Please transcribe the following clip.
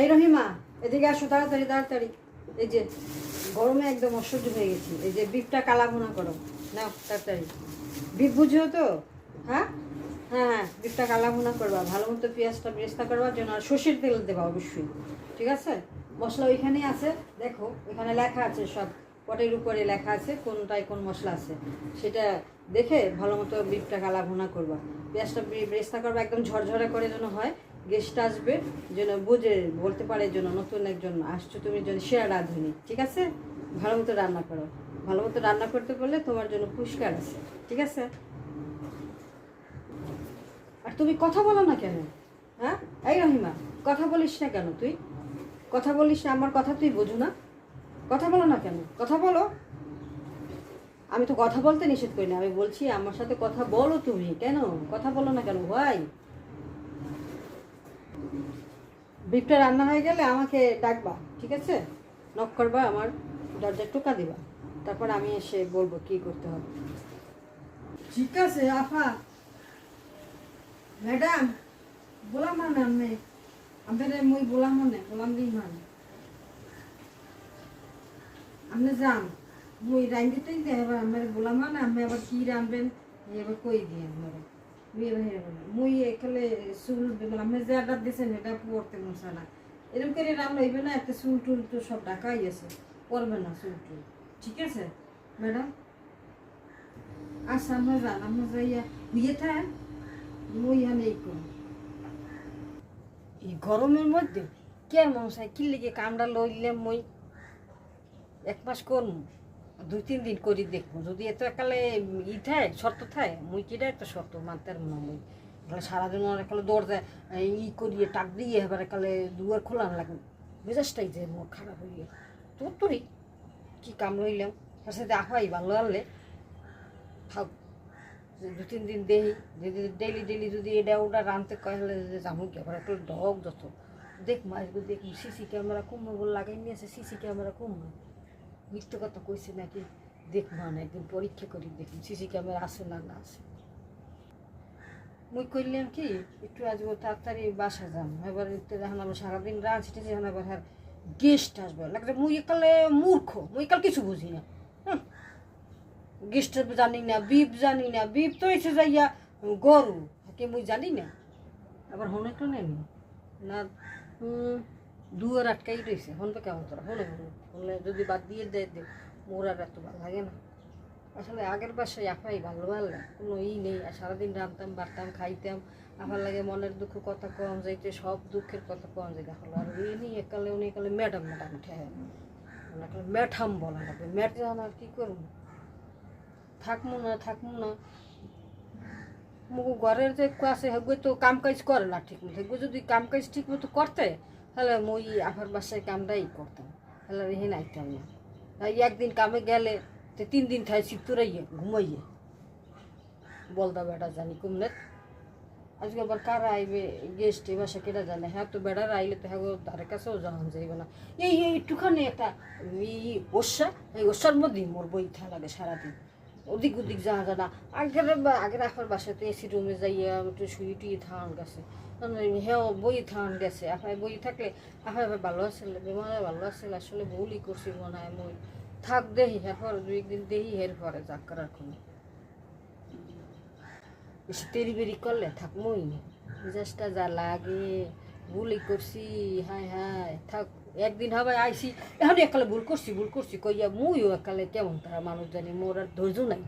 এই রহিমা, এদিকে আসো তাড়াতাড়ি তাড়াতাড়ি। এই যে, গরমে একদম অসহ্য হয়ে গেছি। এই যে বিফটা কালা ভুনা করো। নাও, তাড়াতাড়ি। বিফ বুঝো তো? হ্যাঁ? হ্যাঁ হ্যাঁ বিফটা কালা ভুনা করবা। ভালো মতো পেঁয়াজটা বেরেস্তা করবার জন্য আর সর্ষের তেল দেবা অবশ্যই। ঠিক আছে? মশলা ওইখানেই আছে। দেখো এখানে লেখা আছে সব। পটের উপরে লেখা আছে কোনটায় কোন মশলা আছে। সেটা দেখে ভালো মতো বিফটা কালা ভুনা করবা। পেঁয়াজটা বেরেস্তা করবা, একদম ঝরঝরে করে যেন হয়। গেস্ট আসবে, যেন বুঝে, বলতে পারে যেন নতুন একজন আসছো, তুমি যেন সেরা রাঁধুনি, ঠিক আছে? ভালো মতো রান্না করো। ভালো মতো রান্না করতে পারলে তোমার জন্য পুরস্কার আছে, ঠিক আছে? আর তুমি কথা বলো না কেন? হ্যাঁ? এই রহিমা, কথা বলিস না কেন তুই? কথা বলিস না, আমার কথা তুই বোঝো না। কথা বলো না কেন? কথা বলো। আমি তো কথা বলতে নিষেধ করি না, আমি বলছি আমার সাথে কথা বলো তুমি, কেন? কথা বলো না কেন, ভাই? বিফটা রান্না হয়ে গেলে আমাকে ডাকবা, ঠিক আছে? নক করবা আমার, দরজা টোকা দিবা। তারপর আমি এসে বলব কি করতে হবে। ঠিক আছে আফা ম্যাডাম বললাম মানে আমি আপনাদের মই বললাম মানে বললাম দিই মানে। আপনি যান। মই রাঙ্গিতেই দেয় এবার আমার বললাম মানে আমি আবার কি রানবেন এবার কই দিয়ে আমার মুই এখানে চুল যে অর্ডার দিয়েছেন এটা করে না টুল তো সব আছে। না ঠিক আছে? ম্যাডাম? আচ্ছা যাইয়া হুইয়ে থাক এই গরমের মধ্যে কে মশাই কি লেগে কামড়া লইলে মই? এক মাস করুন দুই তিন দিন করি দেখব। যদি এত একালে ই থাকে শর্ত থাকে মুই কিটা একটা শর্ত, মানতে পারব না মুই। একালে সারাদিন আমার একালে দরজা ই করিয়ে টাক দিয়ে এবার একালে দুয়ার খোলান লাগে। মেজাজটাই যে মোর খারাপ হয়ে হইয়ে তোর তোরই কি কাম লইলাম তার সাথে আহাই ভালো আনলে থাক দু তিন দিন দেই যদি ডেলি ডেলি যদি এটা ওটা রানতে কয় যে যাব কি আবার একটা ডগ যত। দেখ মাছগুলো দেখ সিসি ক্যামেরা বলে লাগাই নিয়েছে সিসি ক্যামেরা কমবে। মিথ্যে কথা কইছে নাকি? দেখব না একদিন পরীক্ষা করি, দেখি সিসি ক্যামেরা আছে না না আছে। মুই করলাম কি, একটু আজ তাড়াতাড়ি বাসা যাম। এবার যখন আমি সারাদিন রাঁধছি যখন এবার হ্যাঁ গেস্ট আসবে লাগছে মুই একালে মূর্খ, মুই কাল কিছু বুঝি না। গেস্ট জানি না, বিপ জানি না, বিপ তো এসে যাইয়া গরু। কে মুই জানি না। আবার হনে নেন না। দুয়ার আটকাই রয়েছে। হনবে কেমন তোরা? হনে হলে যদি বাদ দিয়ে দেয় দে। মোর আর এত ভালো লাগে না। আসলে আগের বাসায় আপাই ভালো ভালো কোনো ই নেই। আর সারাদিন রাঁধতাম, বাড়তাম, খাইতাম। আবার লাগে মনের দুঃখ কথা কম যাইতে, সব দুঃখের কথা কম যাইতে। হলো আর ওই নিয়ে একালে উনি একালে ম্যাডাম ম্যাডাম ঠেয় ম্যাঠাম বলা লাগবে। যখন আর কী করব? থাকব না থাকব না। মুগু ঘরের যে আছে হেগুলো তো কাম কাজ করে না ঠিক মতো যদি কাম কাজ ঠিক মতো করতে তাহলে মই আফার বাসায় কামটাই করতাম। তাহলে রেহে নাইতাম না। তাই একদিন কামে গেলে তো তিন দিন থাই চিত্তুরাইয়ে ঘুমাইয়ে। বলদা বেটা জানি কুমলে আজকে আবার কারা আইবে গেস্ট এ বাসা কেটা জানে? হ্যাঁ তো বেড়ার আইলে তো হ্যাঁ তার কাছেও যাওয়া যাইবে না। এই একটুখানি একটা ওষা, এই ওষার মধ্যেই মোর বই থা লাগে সারাদিন। ওদিক ওদিক যাওয়া যায় না আগের আগের আফার বাসায় তো এসি রুমে যাইয়া একটু শুয়ে টুয়ে থান গেছে। হ্যাঁ বই থান গেছে। আফাই বই থাকলে আফাই আবার ভালো আছিল, বেমারে ভালো আছিল। আসলে ভুলই করছি মনে হয় মই। থাক দেহি হের পরে দুই একদিন দেহি হের পরে যাক করার কোনো। বেশি তেরি বেরি করলে থাক মই মেজাজটা যা লাগে। ভুলই করছি, হায় হায়, থাক, একদিন হবে আইসি। এখন একালে ভুল করছি ভুল করছি, কইয়া মুইও একালে কেমন তারা মানুষ জানি, মোর আর ধৈর্য নাই।